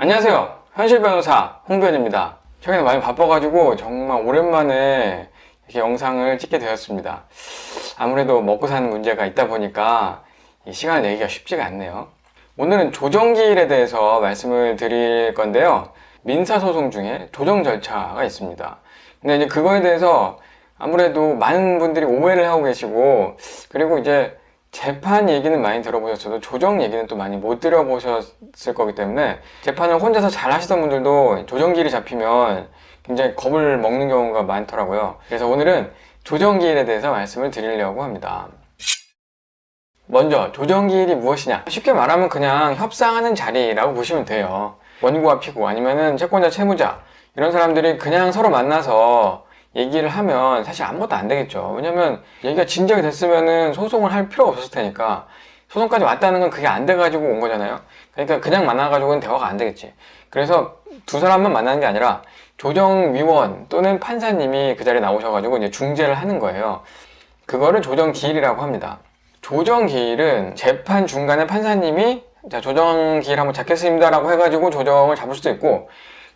안녕하세요. 현실 변호사 홍변입니다. 최근에 많이 바빠가지고 정말 오랜만에 이렇게 영상을 찍게 되었습니다. 아무래도 먹고 사는 문제가 있다 보니까 이 시간을 내기가 쉽지가 않네요. 오늘은 조정기일에 대해서 말씀을 드릴 건데요. 민사소송 중에 조정 절차가 있습니다. 근데 이제 그거에 대해서 아무래도 많은 분들이 오해를 하고 계시고, 그리고 이제 재판 얘기는 많이 들어보셨어도 조정 얘기는 또 많이 못 들어보셨을 거기 때문에 재판을 혼자서 잘 하시던 분들도 조정기일이 잡히면 굉장히 겁을 먹는 경우가 많더라고요. 그래서 오늘은 조정기일에 대해서 말씀을 드리려고 합니다. 먼저 조정기일이 무엇이냐? 쉽게 말하면 그냥 협상하는 자리라고 보시면 돼요. 원고와 피고 아니면은 채권자 채무자 이런 사람들이 그냥 서로 만나서 얘기를 하면 사실 아무것도 안 되겠죠. 왜냐면 얘기가 진작에 됐으면은 소송을 할 필요가 없었을 테니까 소송까지 왔다는 건 그게 안 돼가지고 온 거잖아요. 그러니까 그냥 만나가지고는 대화가 안 되겠지. 그래서 두 사람만 만나는 게 아니라 조정위원 또는 판사님이 그 자리에 나오셔가지고 이제 중재를 하는 거예요. 그거를 조정기일이라고 합니다. 조정기일은 재판 중간에 판사님이 자 조정기일 한번 잡겠습니다 라고 해가지고 조정을 잡을 수도 있고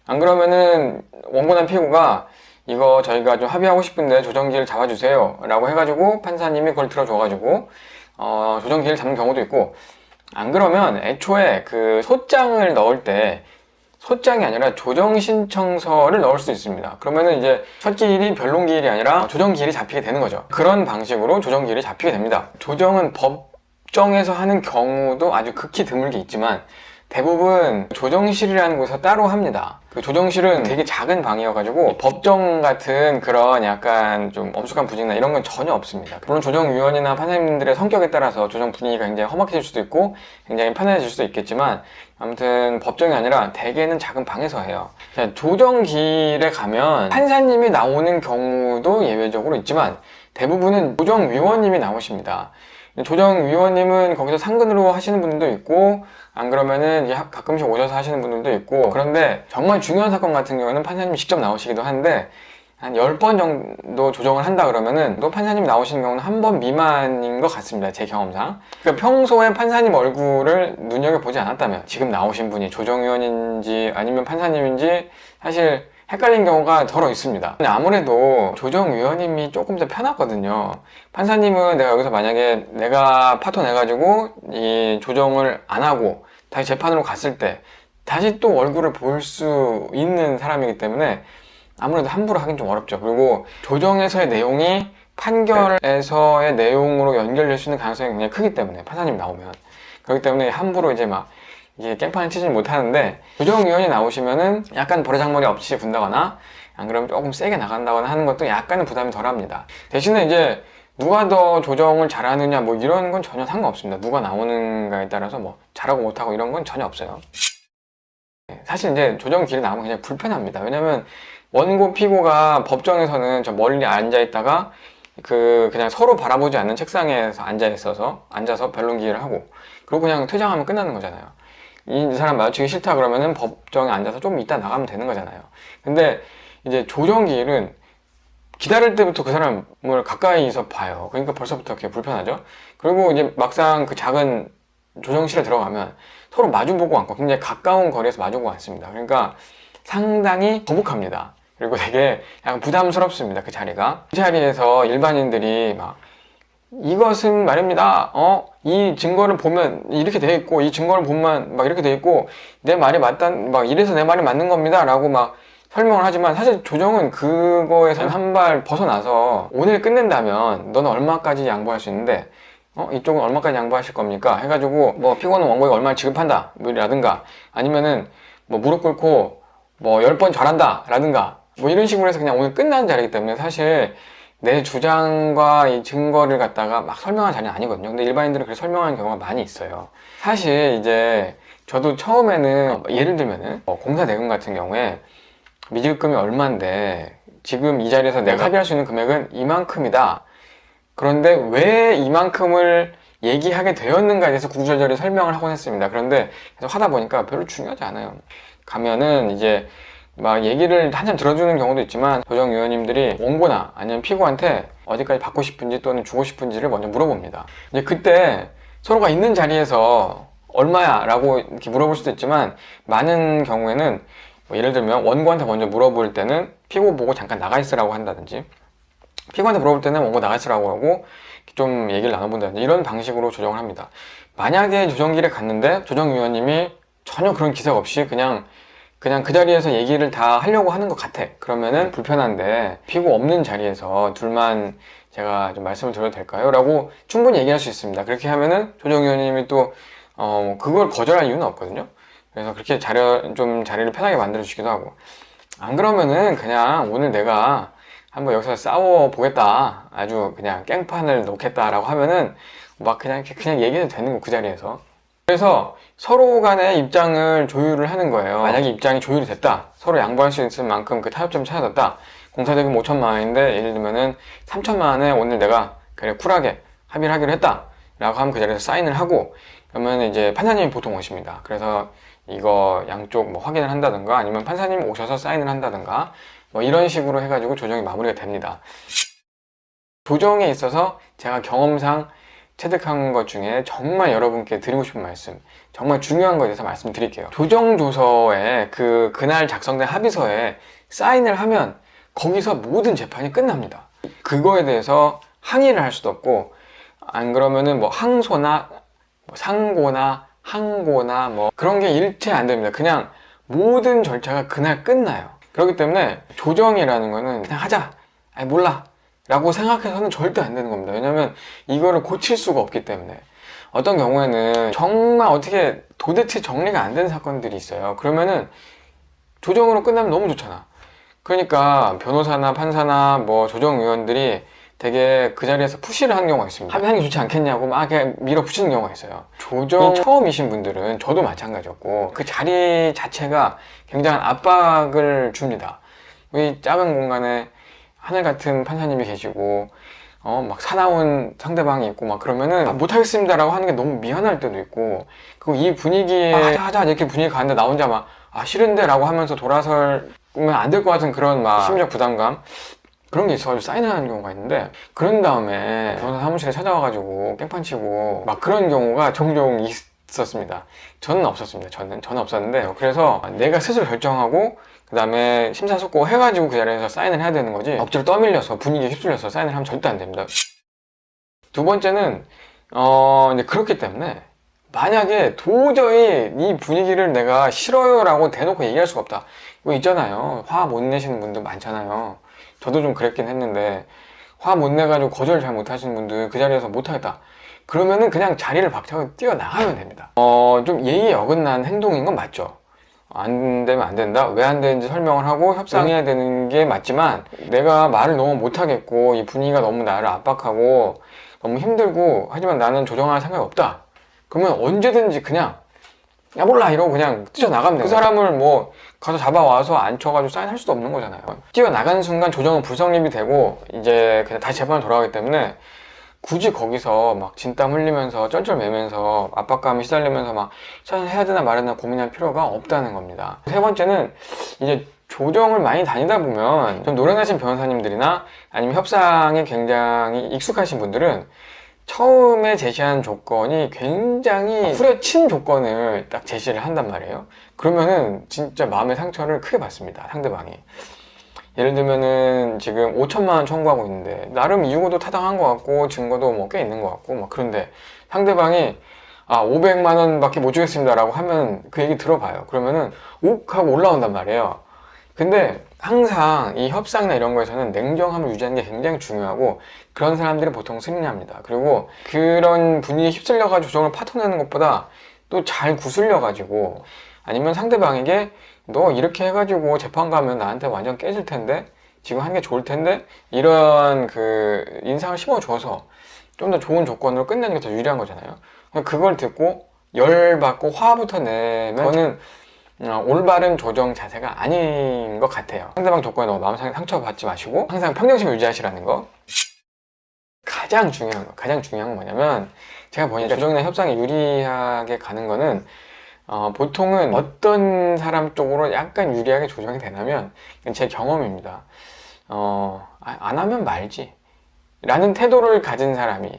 안 그러면은 원고난 피고가 이거 저희가 좀 합의하고 싶은데 조정기일 잡아주세요 라고 해가지고 판사님이 그걸 들어줘가지고 어, 조정기일 잡는 경우도 있고 안 그러면 애초에 그 소장을 넣을 때 소장이 아니라 조정신청서를 넣을 수 있습니다. 그러면은 이제 첫 기일이 변론기일이 아니라 조정기일이 잡히게 되는 거죠. 그런 방식으로 조정기일이 잡히게 됩니다. 조정은 법정에서 하는 경우도 아주 극히 드물게 있지만 대부분 조정실이라는 곳에서 따로 합니다. 그 조정실은 되게 작은 방이어가지고 법정 같은 그런 약간 좀 엄숙한 분위기나 이런 건 전혀 없습니다. 물론 조정위원이나 판사님들의 성격에 따라서 조정 분위기가 굉장히 험악해질 수도 있고 굉장히 편안해질 수도 있겠지만 아무튼 법정이 아니라 대개는 작은 방에서 해요. 자, 조정기일에 가면 판사님이 나오는 경우도 예외적으로 있지만 대부분은 조정위원님이 나오십니다. 조정위원님은 거기서 상근으로 하시는 분들도 있고 안 그러면은 이제 가끔씩 오셔서 하시는 분들도 있고 그런데 정말 중요한 사건 같은 경우에는 판사님이 직접 나오시기도 하는데 한 10번 정도 조정을 한다 그러면은 또 판사님 나오시는 경우는 한 번 미만인 것 같습니다. 제 경험상. 그러니까 평소에 판사님 얼굴을 눈여겨보지 않았다면 지금 나오신 분이 조정위원인지 아니면 판사님인지 사실 헷갈린 경우가 더러 있습니다. 근데 아무래도 조정위원님이 조금 더 편하거든요. 판사님은 내가 여기서 만약에 내가 파토 내가지고 이 조정을 안 하고 다시 재판으로 갔을 때 다시 또 얼굴을 볼 수 있는 사람이기 때문에 아무래도 함부로 하긴 좀 어렵죠. 그리고 조정에서의 내용이 판결에서의 내용으로 연결될 수 있는 가능성이 굉장히 크기 때문에 판사님 나오면 그렇기 때문에 함부로 이제 막 이게 깽판을 치지 못하는데 조정위원이 나오시면은 약간 버르장머리 없이 군다거나 안 그러면 조금 세게 나간다거나 하는 것도 약간은 부담이 덜합니다. 대신에 이제 누가 더 조정을 잘하느냐 뭐 이런 건 전혀 상관없습니다. 누가 나오는가에 따라서 뭐 잘하고 못하고 이런 건 전혀 없어요. 사실 이제 조정 길이 나오면 그냥 불편합니다. 왜냐면 원고 피고가 법정에서는 저 멀리 앉아 있다가 그 그냥 서로 바라보지 않는 책상에서 앉아 있어서 앉아서 변론 기일을 하고 그리고 그냥 퇴장하면 끝나는 거잖아요. 이 사람 마주치기 싫다 그러면은 법정에 앉아서 좀 이따 나가면 되는 거잖아요. 근데 이제 조정기일은 기다릴 때부터 그 사람을 가까이서 봐요. 그러니까 벌써부터 그게 불편하죠. 그리고 이제 막상 그 작은 조정실에 들어가면 서로 마주보고 앉고 굉장히 가까운 거리에서 마주보고 앉습니다. 그러니까 상당히 거북합니다. 그리고 되게 약간 부담스럽습니다. 그 자리가. 그 자리에서 일반인들이 막 이것은 말입니다. 어, 이 증거를 보면 이렇게 돼 있고, 이 증거를 보면 막 이렇게 돼 있고, 내 말이 맞다, 막 이래서 내 말이 맞는 겁니다. 라고 막 설명을 하지만 사실 조정은 그거에서 한 발 벗어나서 오늘 끝낸다면 너는 얼마까지 양보할 수 있는데, 어, 이쪽은 얼마까지 양보하실 겁니까? 해가지고, 뭐, 피고는 원고에 얼마를 지급한다. 뭐 라든가, 아니면은, 뭐, 무릎 꿇고, 뭐, 10번 잘한다. 라든가, 뭐, 이런 식으로 해서 그냥 오늘 끝나는 자리이기 때문에 사실 내 주장과 이 증거를 갖다가 막 설명한 자리는 아니거든요. 근데 일반인들은 그렇게 설명하는 경우가 많이 있어요. 사실 이제 저도 처음에는 예를 들면은 뭐 공사 대금 같은 경우에 미지급금이 얼마인데 지금 이 자리에서 내가 합의할 수 있는 금액은 이만큼이다. 그런데 왜 이만큼을 얘기하게 되었는가에 대해서 구구절절히 설명을 하곤 했습니다. 그런데 계속 하다 보니까 별로 중요하지 않아요. 가면은 이제 막 얘기를 한참 들어주는 경우도 있지만 조정위원님들이 원고나 아니면 피고한테 어디까지 받고 싶은지 또는 주고 싶은지를 먼저 물어봅니다. 이제 그때 서로가 있는 자리에서 얼마야? 라고 이렇게 물어볼 수도 있지만 많은 경우에는 뭐 예를 들면 원고한테 먼저 물어볼 때는 피고 보고 잠깐 나가 있으라고 한다든지 피고한테 물어볼 때는 원고 나가 있으라고 하고 좀 얘기를 나눠본다든지 이런 방식으로 조정을 합니다. 만약에 조정기를 갔는데 조정위원님이 전혀 그런 기색 없이 그냥 그냥 그 자리에서 얘기를 다 하려고 하는 것 같아. 그러면은 불편한데 피고 없는 자리에서 둘만 제가 좀 말씀을 드려도 될까요? 라고 충분히 얘기할 수 있습니다. 그렇게 하면은 조정 위원님이 또 어, 그걸 거절할 이유는 없거든요. 그래서 그렇게 자리, 좀 자리를 편하게 만들어 주기도 하고. 안 그러면은 그냥 오늘 내가 한번 여기서 싸워 보겠다. 아주 그냥 깽판을 놓겠다라고 하면은 막 그냥 그냥 얘기해도 되는 거 그 자리에서. 그래서 서로 간의 입장을 조율을 하는 거예요. 만약에 입장이 조율이 됐다. 서로 양보할 수 있을 만큼 그 타협점이 찾아졌다. 공사 대금 5천만 원인데 예를 들면은 3천만 원에 오늘 내가 그래 쿨하게 합의를 하기로 했다. 라고 하면 그 자리에서 사인을 하고 그러면 이제 판사님이 보통 오십니다. 그래서 이거 양쪽 뭐 확인을 한다든가 아니면 판사님 오셔서 사인을 한다든가 뭐 이런 식으로 해가지고 조정이 마무리가 됩니다. 조정에 있어서 제가 경험상 체득한 것 중에 정말 여러분께 드리고 싶은 말씀, 정말 중요한 것에 대해서 말씀드릴게요. 조정조서에 그, 그날 작성된 합의서에 사인을 하면 거기서 모든 재판이 끝납니다. 그거에 대해서 항의를 할 수도 없고, 안 그러면은 뭐 항소나 뭐 상고나 항고나 뭐 그런 게 일체 안 됩니다. 그냥 모든 절차가 그날 끝나요. 그렇기 때문에 조정이라는 거는 그냥 하자. 아니 몰라. 라고 생각해서는 절대 안 되는 겁니다. 왜냐면 이거를 고칠 수가 없기 때문에. 어떤 경우에는 정말 어떻게 도대체 정리가 안된 사건들이 있어요. 그러면은 조정으로 끝나면 너무 좋잖아. 그러니까 변호사나 판사나 뭐 조정위원들이 되게 그 자리에서 푸시를 하는 경우가 있습니다. 합의하는 게 좋지 않겠냐고 막 이렇게 밀어붙이는 경우가 있어요. 조정이 처음이신 분들은 저도 마찬가지였고 그 자리 자체가 굉장한 압박을 줍니다. 이 작은 공간에 하늘 같은 판사님이 계시고 어 막 사나운 상대방이 있고 막 그러면은 아, 못하겠습니다라고 하는 게 너무 미안할 때도 있고 그리고 이 분위기에 아, 하자 하자. 이렇게 분위기 가는데 나 혼자 막 아 싫은데라고 하면서 돌아설면 안 될 것 같은 그런 막 심리적 부담감? 그런 게 있어가지고 사인하는 경우가 있는데 그런 다음에 변호사 사무실에 찾아와가지고 깽판 치고 막 그런 경우가 종종 있 었습니다. 저는 없었습니다. 저는 저는 없었는데 그래서 내가 스스로 결정하고 그 다음에 심사숙고 해가지고 그 자리에서 사인을 해야 되는 거지 억지로 떠밀려서 분위기에 휩쓸려서 사인을 하면 절대 안 됩니다. 두 번째는 어 이제 그렇기 때문에 만약에 도저히 이 분위기를 내가 싫어요라고 대놓고 얘기할 수가 없다. 이거 있잖아요. 화 못 내시는 분들 많잖아요. 저도 좀 그랬긴 했는데 화 못 내가지고 거절 잘 못하시는 분들 그 자리에서 못하겠다. 그러면은 그냥 자리를 박차고 뛰어나가면 됩니다. 어, 좀 예의에 어긋난 행동인 건 맞죠. 안 되면 안 된다. 왜 안 되는지 설명을 하고 협상해야 되는 게 맞지만 내가 말을 너무 못하겠고 이 분위기가 너무 나를 압박하고 너무 힘들고 하지만 나는 조정할 생각이 없다. 그러면 언제든지 그냥 야 몰라 이러고 그냥 뛰어나가면 돼요. 그 사람을 뭐 가서 잡아와서 앉혀가지고 사인할 수도 없는 거잖아요. 뛰어나가는 순간 조정은 불성립이 되고 이제 그냥 다시 재판을 돌아가기 때문에 굳이 거기서 막 진땀 흘리면서 쩔쩔매면서 압박감에 시달리면서 막 사인해야 되나 말아야 되나 고민할 필요가 없다는 겁니다. 세 번째는 이제 조정을 많이 다니다 보면 좀 노련하신 변호사님들이나 아니면 협상에 굉장히 익숙하신 분들은 처음에 제시한 조건이 굉장히 후려친 조건을 딱 제시를 한단 말이에요. 그러면은 진짜 마음의 상처를 크게 받습니다. 상대방이. 예를 들면은 지금 5천만 원 청구하고 있는데 나름 이유도 타당한 것 같고 증거도 뭐 꽤 있는 것 같고 막 그런데 상대방이 아 500만 원밖에 못 주겠습니다라고 하면 그 얘기 들어봐요. 그러면은 옥 하고 올라온단 말이에요. 근데 항상 이 협상이나 이런 거에서는 냉정함을 유지하는 게 굉장히 중요하고 그런 사람들이 보통 승리합니다. 그리고 그런 분위기에 휩쓸려가지고 조정을 파토내는 것보다 또 잘 구슬려가지고 아니면 상대방에게 너 이렇게 해가지고 재판 가면 나한테 완전 깨질 텐데 지금 하는 게 좋을 텐데 이런 그 인상을 심어줘서 좀 더 좋은 조건으로 끝내는 게 더 유리한 거잖아요. 그걸 듣고 열받고 화부터 내면 저는 어, 올바른 조정 자세가 아닌 것 같아요. 상대방 조건에 너무 마음 상처받지 마시고 항상 평정심을 유지하시라는 거. 가장 중요한 거, 가장 중요한 건 뭐냐면 제가 보니까 조정이나 협상에 유리하게 가는 거는 어, 보통은 어떤 사람 쪽으로 약간 유리하게 조정이 되냐면 제 경험입니다. 어, 아, 안 하면 말지. 라는 태도를 가진 사람이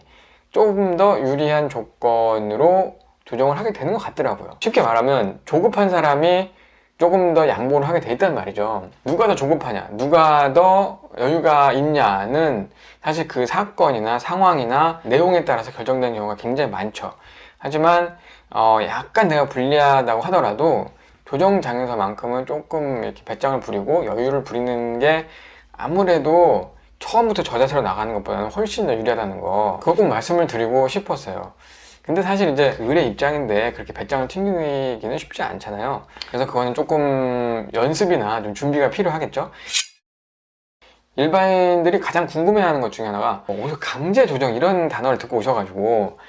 조금 더 유리한 조건으로 조정을 하게 되는 것 같더라고요. 쉽게 말하면 조급한 사람이 조금 더 양보를 하게 돼 있단 말이죠. 누가 더 조급하냐, 누가 더 여유가 있냐는 사실 그 사건이나 상황이나 내용에 따라서 결정되는 경우가 굉장히 많죠. 하지만 어, 약간 내가 불리하다고 하더라도 조정 장에서만큼은 조금 이렇게 배짱을 부리고 여유를 부리는 게 아무래도 처음부터 저 자세로 나가는 것보다는 훨씬 더 유리하다는 거 그거 꼭 말씀을 드리고 싶었어요. 근데 사실 이제 의뢰 입장인데 그렇게 배짱을 튕기기는 쉽지 않잖아요. 그래서 그거는 조금 연습이나 좀 준비가 필요하겠죠. 일반인들이 가장 궁금해하는 것 중에 하나가 어, 어디서 강제 조정 이런 단어를 듣고 오셔가지고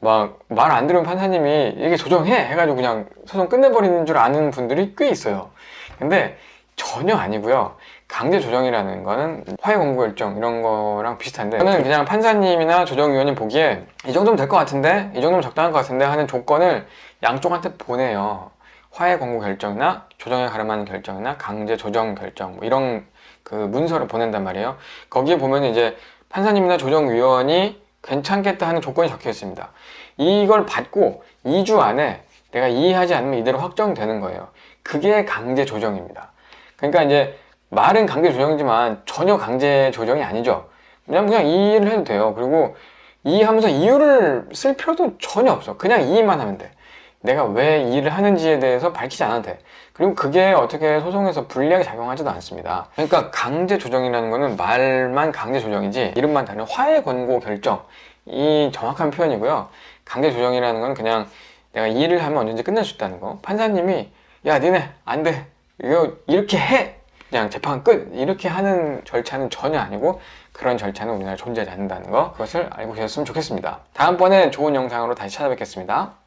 막 말 안 들으면 판사님이 이게 조정해 해가지고 그냥 소송 끝내버리는 줄 아는 분들이 꽤 있어요. 근데 전혀 아니고요. 강제 조정이라는 거는 화해 공고 결정 이런 거랑 비슷한데 저는 그냥 판사님이나 조정위원이 보기에 이 정도면 될 것 같은데 이 정도면 적당한 것 같은데 하는 조건을 양쪽한테 보내요. 화해 공고 결정이나 조정에 가름하는 결정이나 강제 조정 결정 뭐 이런 그 문서를 보낸단 말이에요. 거기에 보면 이제 판사님이나 조정위원이 괜찮겠다 하는 조건이 적혀 있습니다. 이걸 받고 2주 안에 내가 이해하지 않으면 이대로 확정되는 거예요. 그게 강제 조정입니다. 그러니까 이제 말은 강제 조정이지만 전혀 강제 조정이 아니죠. 그냥 그냥 이해를 해도 돼요. 그리고 이해하면서 이유를 쓸 필요도 전혀 없어. 그냥 이해만 하면 돼. 내가 왜이 일을 하는지에 대해서 밝히지 않아도 돼. 그리고 그게 어떻게 소송에서 불리하게 작용하지도 않습니다. 그러니까 강제 조정이라는 거는 말만 강제 조정이지 이름만 다른 화해 권고 결정 이 정확한 표현이고요. 강제 조정이라는 건 그냥 내가 이 일을 하면 언제든지 끝낼 수 있다는 거. 판사님이 야 니네 안 돼. 이거 이렇게 해. 그냥 재판 끝 이렇게 하는 절차는 전혀 아니고 그런 절차는 우리나라에 존재하지 않는다는 거 그것을 알고 계셨으면 좋겠습니다. 다음번에 좋은 영상으로 다시 찾아뵙겠습니다.